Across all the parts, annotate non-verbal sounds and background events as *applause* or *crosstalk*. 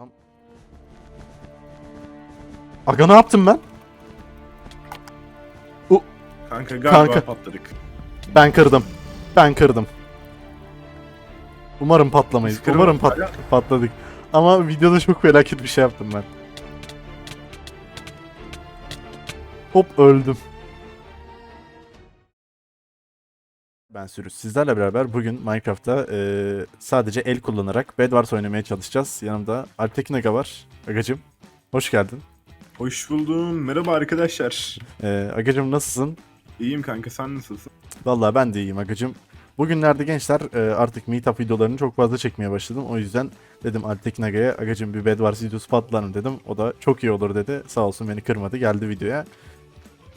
Tamam. Aga ne yaptım ben? Kanka galiba Kanka. patladık. Ben kırdım. Ben kırdım. Umarım patlamayız. Biz kırmadık Umarım pat- hala. patladık. Ama videoda çok felaket bir şey yaptım ben. Hop öldüm. Ben Sürüs. Sizlerle beraber bugün Minecraft'ta eee, sadece el kullanarak Bedwars oynamaya çalışacağız. Yanımda Alptekin Aga var. Agacım, hoş geldin. Hoş buldum. Merhaba arkadaşlar. Eee Agacım nasılsın? İyiyim kanka sen nasılsın? Vallahi ben de iyiyim Agacım. Bugünlerde gençler e, artık meetup videolarını çok fazla çekmeye başladım. O yüzden dedim Alptekin Aga'ya Agacım bir Bedwars videosu patlarım dedim. O da çok iyi olur dedi. Sağ olsun beni kırmadı geldi videoya.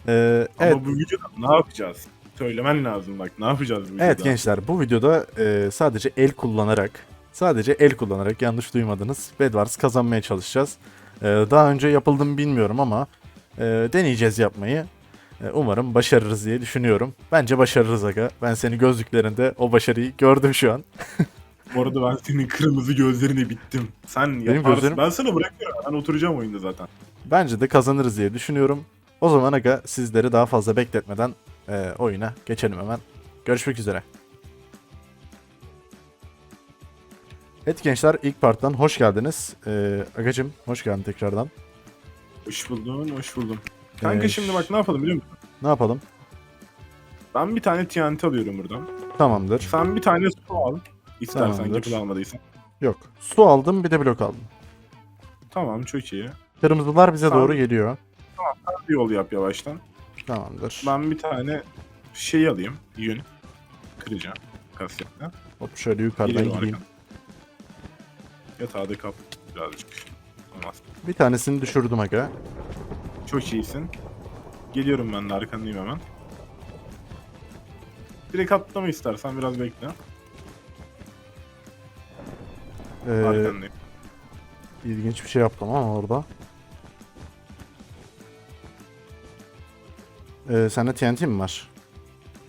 E, evet, Ama bu videoda ne yapacağız? Söylemen lazım bak ne yapacağız bu videoda? evet gençler bu videoda e, sadece el kullanarak sadece el kullanarak yanlış duymadınız Bedwars kazanmaya çalışacağız. E, daha önce yapıldı mı bilmiyorum ama e, deneyeceğiz yapmayı. E, Umarım başarırız diye düşünüyorum. Bence başarırız aga. Ben seni gözlüklerinde o başarıyı gördüm şu an. Bu arada ben senin kırmızı gözlerine bittim. Sen yaparsın. gözlerim- Ben sana bırakıyorum. Ben oturacağım oyunda zaten. Bence de kazanırız diye düşünüyorum. O zaman aga sizleri daha fazla bekletmeden e, oyuna geçelim hemen. Görüşmek üzere. Evet gençler ilk parttan hoş geldiniz. E, agacım hoş geldin tekrardan. Hoş buldum, hoş buldum. Kanka Ee, şimdi bak ne yapalım biliyor musun? Ne yapalım? Ben bir tane TNT alıyorum buradan. Tamamdır. Sen bir tane su al. İstersen Tamamdır. almadıysan. Yok. Su aldım bir de blok aldım. Tamam çok iyi. Kırmızılar bize Tamam. doğru geliyor. Bir yol yap yavaştan. Tamamdır. Ben bir tane şey alayım. Yün. Kıracağım. Kasyetle. Hop şöyle yukarıdan Geliyorum gideyim. arkadan. Yatağı da kap birazcık. Olmaz. Bir tanesini düşürdüm aga. Çok iyisin. Geliyorum ben de arkandayım hemen. Direkt atlama istersen biraz bekle. Ee, Arkandayım. ilginç bir şey yaptım ama orada. Ee, sende TNT mi var?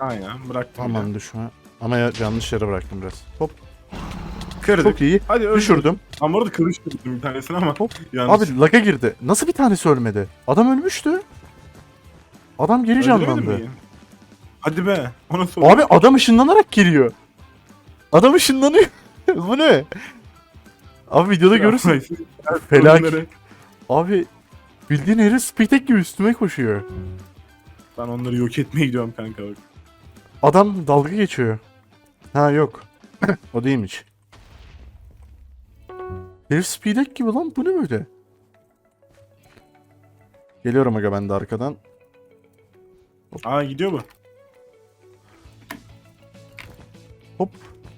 Aynen bıraktım. Aman düşme. Ama ya, yanlış yere bıraktım biraz. Hop. Kırdık. Çok iyi. Hadi öldür. Düşürdüm. Ama orada kırıştırdım bir tanesini ama. Hop. Yanlış. Abi laga girdi. Nasıl bir tanesi ölmedi? Adam ölmüştü. Adam geri Öldüremedin canlandı. mi? Hadi be. O nasıl Abi adam ışınlanarak giriyor. Adam ışınlanıyor. *laughs* Bu ne? Abi videoda görürsün. Felaket. Abi bildiğin herif Spitek gibi üstüme koşuyor. Ben onları yok etmeye gidiyorum kanka bak. Adam dalga geçiyor. Ha yok. o değilmiş. Herif Speedek gibi lan bu ne böyle? Geliyorum aga ben de arkadan. Aa gidiyor bu. Hop.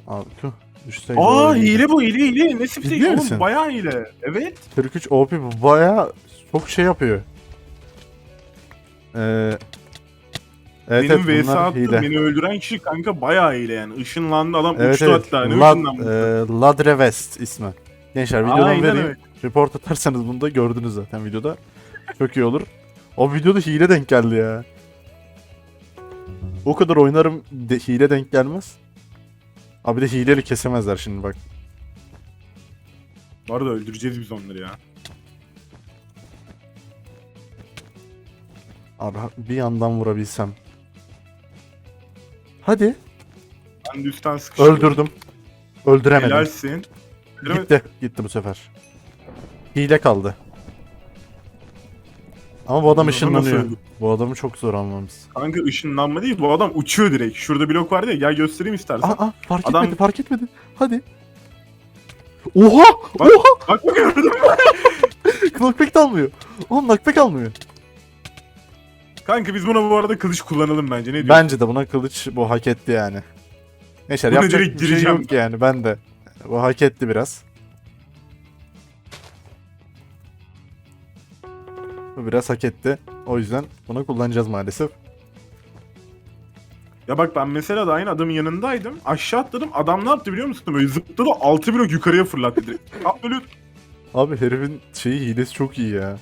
Abi tüh. Düşseydi Aa hile bu hile hile. Ne spite Ciddi oğlum misin? bayağı hile. Evet. 43 OP bu baya çok şey yapıyor. Ee, evet, Benim evet vs bunlar attım hile. beni öldüren kişi kanka bayağı hile yani. Işınlandı adam Evet uçtu evet. hatta. Ne Lad, ışınlandı? e, Ladrevest ismi. Gençler videodan Aynen vereyim. öyle. Report atarsanız bunu da gördünüz zaten videoda. Çok iyi olur. O videoda hile denk geldi ya. O kadar oynarım de, hile denk gelmez. Abi de hileli kesemezler şimdi bak. Bu arada öldüreceğiz biz onları ya. Abi bir yandan vurabilsem. Hadi. Ben de üstten sıkıştım. Öldürdüm. Öldüremedim. Helalsin. Gitti. Gitti bu sefer. Hile kaldı. Ama bu adam ışınlanıyor. Bu adamı çok zor almamız. Kanka ışınlanma değil bu adam uçuyor direkt. Şurada blok vardı ya gel göstereyim istersen. Aa, aa fark Adam- etmedi fark etmedi. Hadi. Oha! Bak. Oha! Bak bak gördün mü? *laughs* Knockback de almıyor. Oğlum knockback almıyor. Kanka biz buna bu arada kılıç kullanalım bence ne diyorsun? Bence de buna kılıç bu hak etti yani. Neyse Buna yapacak direkt bir şey gireceğim. yok yani ben de. Bu hak etti biraz. Bu biraz hak etti. O yüzden bunu kullanacağız maalesef. Ya bak ben mesela da aynı adamın yanındaydım. Aşağı atladım. Adam ne yaptı biliyor musun? Böyle zıpladı 6 blok yukarıya fırlattı direkt. *laughs* Abi herifin şeyi hilesi çok iyi ya.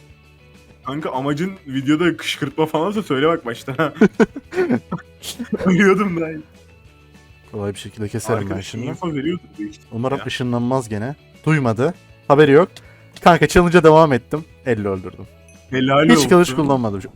Kanka amacın videoda kışkırtma falansa söyle bak başta. *laughs* Uyuyordum da. Kolay bir şekilde keserim ben Arkadaşım şimdi. info veriyordu büyük ihtimalle Umarım ya. ışınlanmaz gene. Duymadı. Haberi yok. Kanka challenge'a devam ettim. 50 öldürdüm. Helal Hiç olsun. kılıç kullanmadım. *laughs*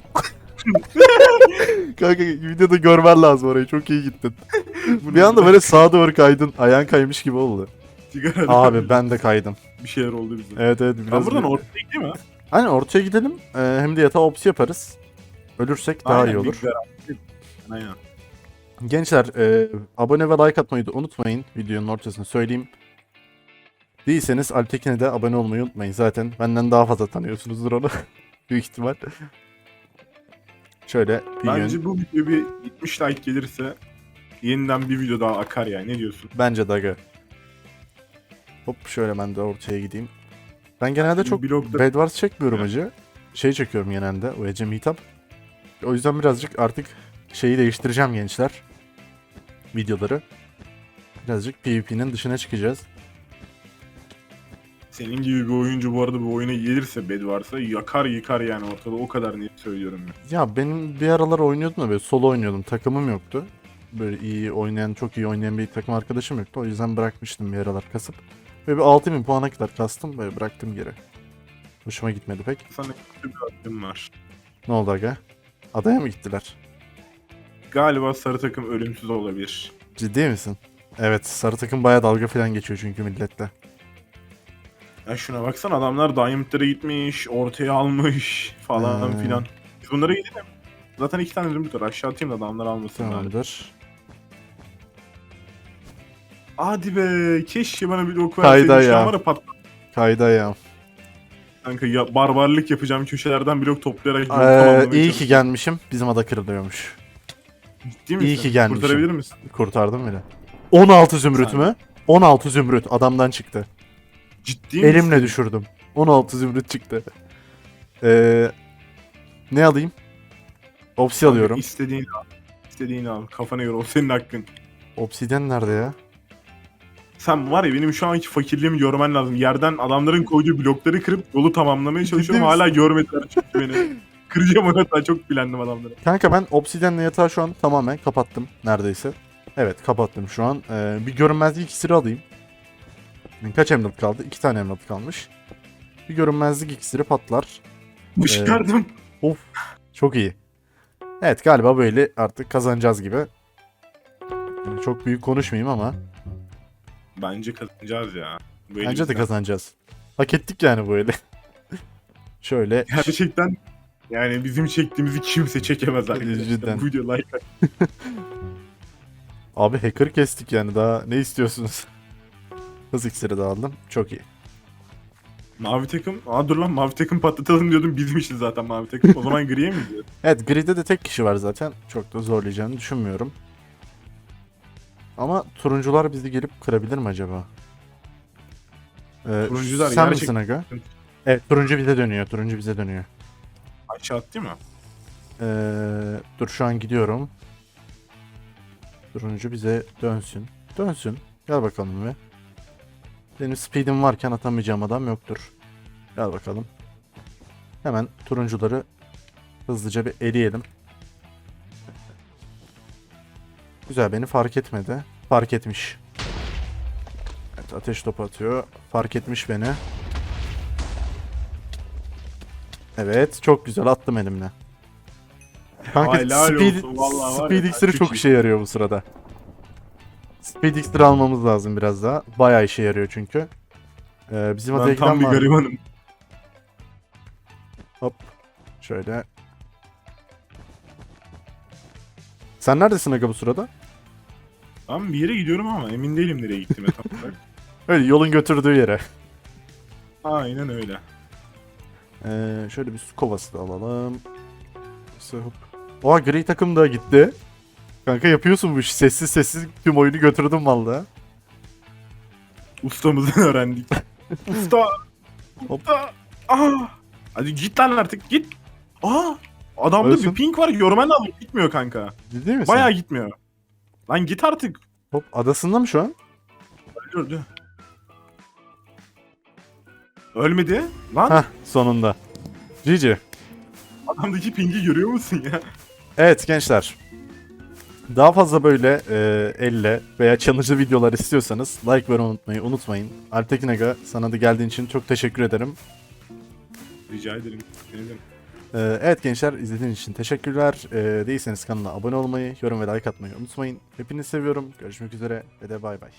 Kanka videoda görmen lazım orayı. Çok iyi gittin. *laughs* Bir anda böyle sağa doğru kaydın. Ayağın kaymış gibi oldu. Sigara Abi ben de kaydım. bir şeyler oldu bize. Evet evet Ben biraz. buradan bir- ortaya gideyim mi? Aynen ortaya gidelim. Ee, hem de yatağa ops yaparız. Ölürsek daha Aynen, iyi olur. garanti. Aynen. Gençler e, abone ve like atmayı da unutmayın. Videonun ortasını söyleyeyim. Değilseniz Altekin'e de abone olmayı unutmayın. Zaten benden daha fazla tanıyorsunuzdur onu. *laughs* Büyük ihtimal. Şöyle bir Bence yön. bu video bir 70 like gelirse yeniden bir video daha akar yani. Ne diyorsun? Bence Daga. Hop şöyle ben de ortaya gideyim. Ben genelde çok Blokta- Bed Wars çekmiyorum Evet. acı. Şey çekiyorum genelde. UEC Meetup. O yüzden birazcık artık şeyi değiştireceğim gençler. Videoları. Birazcık PvP'nin dışına çıkacağız. Senin gibi bir oyuncu bu arada bu oyuna gelirse bed varsa yakar yıkar yani ortada o kadar net söylüyorum ben. Ya benim bir aralar oynuyordum da böyle solo oynuyordum. Takımım yoktu. Böyle iyi oynayan, çok iyi oynayan bir takım arkadaşım yoktu. O yüzden bırakmıştım bir aralar kasıp. Böyle bir 6000 puana kadar kastım. Böyle bıraktım geri. Hoşuma gitmedi pek. Sana kötü bir hakkım var. Ne oldu aga? Adaya mı gittiler? Galiba sarı takım ölümsüz olabilir. Ciddi misin? Evet sarı takım bayağı dalga falan geçiyor çünkü millette. Ya şuna baksana adamlar Diamond'lara gitmiş, ortaya almış falan Hmm. filan. Biz bunlara gidelim. Zaten iki tane zümrüt var. Aşağı atayım da adamlar almasınlar. Tamamdır. Hadi be keşke bana bir ok Kayda verseydin. Şu ya. var ya pat Kayda ayağım. kanka ya barbarlık yapacağım köşelerden blok toplayarak Ee, iyi ki gelmişim. Bizim ada kırılıyormuş. Ciddi misin? iyi ki gelmişim. Kurtarabilir misin? Kurtardım bile. 16 zümrüt mü? 16 zümrüt adamdan çıktı. Ciddi misin? Elimle düşürdüm. 16 zümrüt çıktı. Ee, ne alayım? Opsi alıyorum. İstediğini al. İstediğini al. Kafana göre o senin hakkın. Obsidyen nerede ya? Sen var ya benim şu anki fakirliğimi görmen lazım. Yerden adamların koyduğu blokları kırıp yolu tamamlamaya çalışıyorum. misin? Hala görmediler çünkü beni. *laughs* Kıracağım onu hatta çok bilendim adamları. Kanka ben obsidyenle yatağı şu an tamamen kapattım neredeyse. Evet kapattım şu an. Ee, bir görünmezlik iksiri alayım. Kaç emerald kaldı? İki tane emerald kalmış. Bir görünmezlik iksiri patlar. *laughs* Başardım. Çok iyi. Evet galiba böyle artık kazanacağız gibi. Yani çok büyük konuşmayayım ama Bence kazanacağız ya. Bu bence de elimizden. kazanacağız. Hak ettik yani böyle. *laughs* Şöyle Gerçekten yani bizim çektiğimizi kimse çekemez arkadaşlar. Cidden. Bu video like *laughs* abi hacker kestik yani daha ne istiyorsunuz? *laughs* Hız iksiri de aldım. Çok iyi. Mavi takım. Aa dur lan mavi takım patlatalım diyordum. Bizim için zaten mavi takım. O zaman griye mi gidiyor? Evet gridde de tek kişi var zaten. Çok da zorlayacağını düşünmüyorum. Ama turuncular bizi gelip kırabilir mi acaba? Ee, Turuncular sen misin aga? Evet turuncu bize dönüyor. Turuncu bize dönüyor. Aşağı attı mı? Ee, dur şu an gidiyorum. Turuncu bize dönsün. Dönsün. Gel bakalım bir. Benim speedim varken atamayacağım adam yoktur. Gel bakalım. Hemen turuncuları hızlıca bir eleyelim. Güzel beni fark etmedi. Fark etmiş. Evet ateş topu atıyor. Fark etmiş beni. Evet çok güzel attım elimle. Kanka Helal speed, olsun, vallahi var speed iksiri çok çok iyi. işe yarıyor bu sırada. Speed iksiri almamız lazım biraz daha. Bayağı işe yarıyor çünkü. Ee, bizim adaya Ben tam giden bir var. garibanım. Hop. Şöyle. Sen neredesin aga bu sırada? Ben bir yere gidiyorum ama emin değilim nereye gittiğime tam *laughs* olarak. Öyle yolun götürdüğü yere. Aynen öyle. Ee, şöyle bir su kovası da alalım. Hop. Oha gri takım da gitti. Kanka yapıyorsun bu işi. Sessiz sessiz tüm oyunu götürdüm valla. Ustamızdan *laughs* öğrendik. Usta! Hop. Usta! Aa! Hadi git lan artık git. Aa! Adamda Ölsün. bir pink var görmen lazım. Gitmiyor kanka. Ciddi misin? Bayağı gitmiyor. Lan git artık. Hop adasında mı şu an? Öldü. Ölmedi. Lan Hah sonunda. GG. adamdaki pingi görüyor musun ya? Evet gençler. Daha fazla böyle e, elle veya challenge'lı videolar istiyorsanız like vermeyi unutmayın. unutmayın. Altekin Aga sana da geldiğin için çok teşekkür ederim. Rica ederim. Ne demek. Ee, evet gençler izlediğiniz için teşekkürler. Ee, değilseniz kanala abone olmayı, yorum ve like atmayı unutmayın. Hepinizi seviyorum. Görüşmek üzere ve de bay bay.